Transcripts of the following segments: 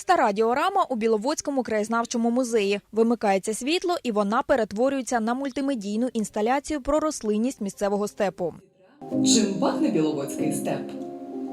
Стара діорама у Біловодському краєзнавчому музеї. Вимикається світло, і вона перетворюється на мультимедійну інсталяцію про рослинність місцевого степу. Чим пахне біловодський степ?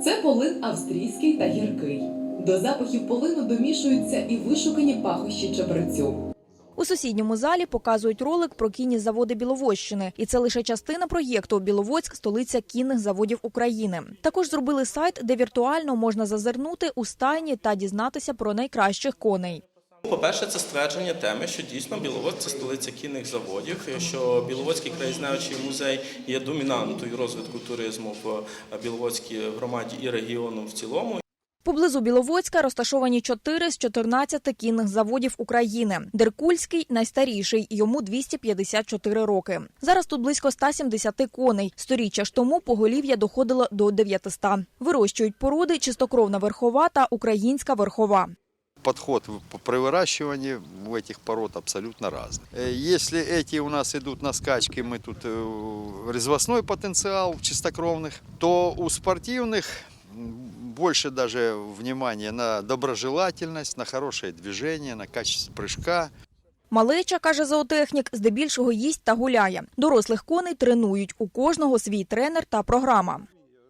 Це полин австрійський та гіркий. До запахів полину домішуються і вишукані пахощі чабрецю. У сусідньому залі показують ролик про кінні заводи Біловодщини, і це лише частина проєкту Біловодськ столиця кінних заводів України. Також зробили сайт, де віртуально можна зазирнути у стайні та дізнатися про найкращих коней. По-перше, це ствердження теми, що дійсно Біловодськ – це столиця кінних заводів, що Біловодський краєзнавчий музей є домінантою розвитку туризму в Біловодській громаді і регіону в цілому. Поблизу Біловодська розташовані 4 з 14 кінних заводів України. Деркульський найстаріший, йому 254 роки. Зараз тут близько 170 коней. Сторіччя ж тому поголів'я доходило до 900. Вирощують породи чистокровна верхова та українська верхова. подход в- при выращивании у этих пород абсолютно разный. Э, Если эти у нас идут на скачки, мы тут э, резвостной потенциал чистокровных, то у спортивных м, больше даже внимания на доброжелательность, на хорошее движение, на качество прыжка. Малеча, каже зоотехнік, здебільшого їсть та гуляє. Дорослих коней тренують. У кожного свій тренер та програма.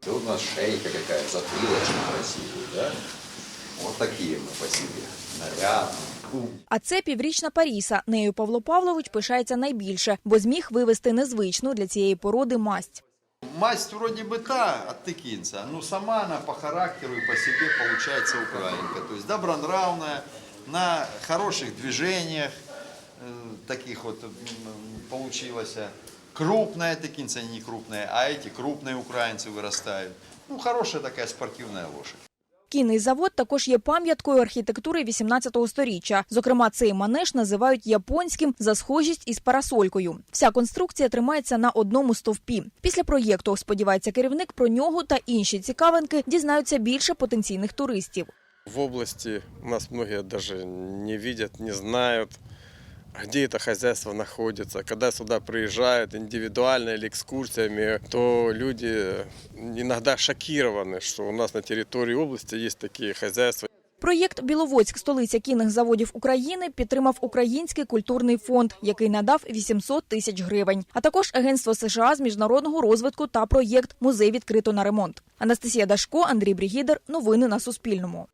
Тут у нас шейка какая, затылочная красивая, да? Вот такие мы по себе, нарядные. А це піврічна Паріса. Нею Павло Павлович пишається найбільше, бо зміг вивести незвичну для цієї породи масть. Масть вроде бы та от тыкинца, но сама она по характеру и по себе получается украинка. То есть добронравная, на хороших движениях э, таких вот получилось. Крупная тыкинца, не крупная, а эти крупные украинцы вырастают. Ну, хорошая такая спортивная лошадь. Кінний завод також є пам'яткою архітектури 18-го сторіччя. Зокрема, цей манеж називають японським за схожість із парасолькою. Вся конструкція тримається на одному стовпі. Після проєкту, сподівається керівник, про нього та інші цікавинки дізнаються більше потенційних туристів. В області нас многие даже не видят, не знают, где это хозяйство находится. Когда сюда приезжают индивидуально или экскурсиями, то люди иногда шокированы, что у нас на территории области есть такие хозяйства. Проєкт Біловодськ, столиця кінних заводів України, підтримав Український культурний фонд, який надав 800 тисяч гривень, а також Агентство США з міжнародного розвитку та проєкт Музей відкрито на ремонт. Анастасія Дашко, Андрій Брігідер. Новини на Суспільному.